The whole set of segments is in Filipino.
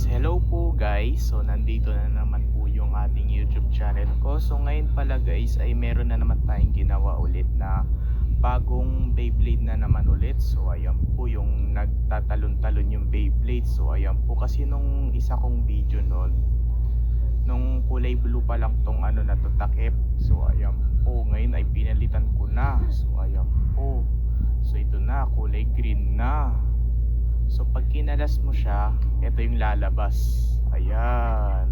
guys, hello po guys. So nandito na naman po yung ating YouTube channel ko. So ngayon pala guys ay meron na naman tayong ginawa ulit na bagong Beyblade na naman ulit. So ayan po yung nagtatalon-talon yung Beyblade. So ayan po kasi nung isa kong video noon nung kulay blue pa lang tong ano na to. So ayan po ngayon ay pinalitan ko na. So ayan po. So ito na kulay green na. So pag kinalas mo siya, ito yung lalabas. Ayan.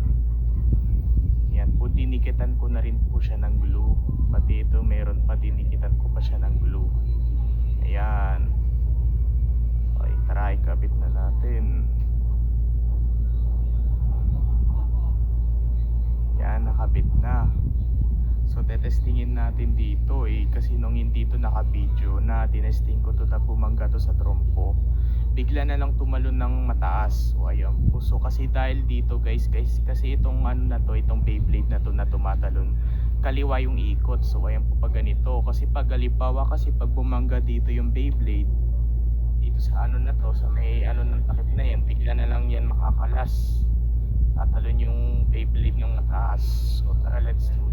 Yan po, dinikitan ko na rin po siya ng glue. Pati ito, meron pa dinikitan ko pa siya ng glue. Ayan. Okay, tara, ikabit na natin. Yan, nakabit na. So, tetestingin natin dito eh. Kasi nung hindi to naka-video na tinesting ko to na bumangga to sa trompo bigla na lang tumalon ng mataas. So ayun po. So kasi dahil dito guys, guys kasi itong ano na to, itong Beyblade na to na tumatalon, kaliwa yung ikot. So ayan po pag ganito. Kasi pag halimbawa kasi pag bumangga dito yung Beyblade, dito sa ano na to, sa may ano ng takip na yan, bigla na lang yan makakalas. Tatalon yung Beyblade ng mataas. So tara, let's do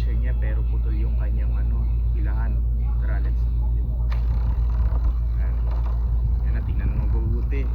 picture niya pero putol yung kanyang ano, ilahan. Tara, let's. Yan. Yan na, tingnan mo mabuti.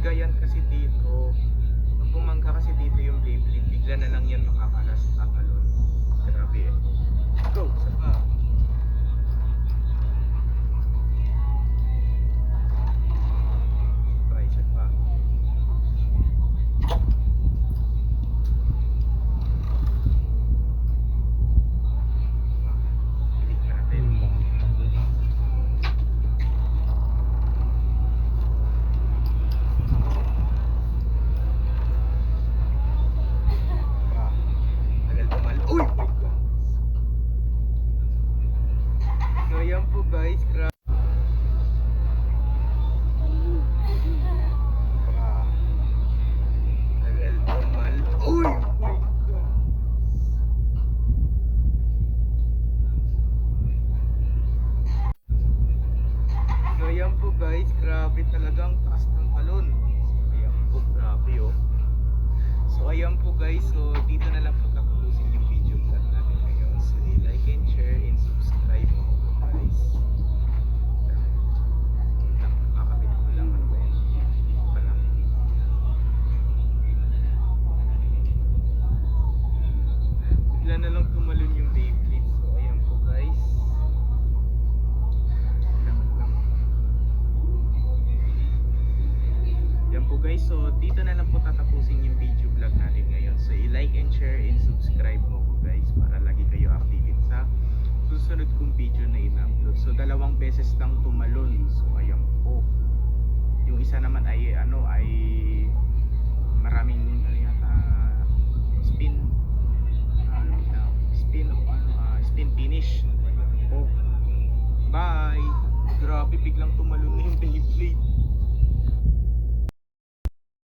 bumangga yan kasi dito. Nung bumangga kasi dito yung blade bigla na lang yan makakalas tatalon grabe eh. Go sa ayan po guys, grabe talagang taas ng talon. Ayan po, grabe oh. So ayan po guys, so dito na lang po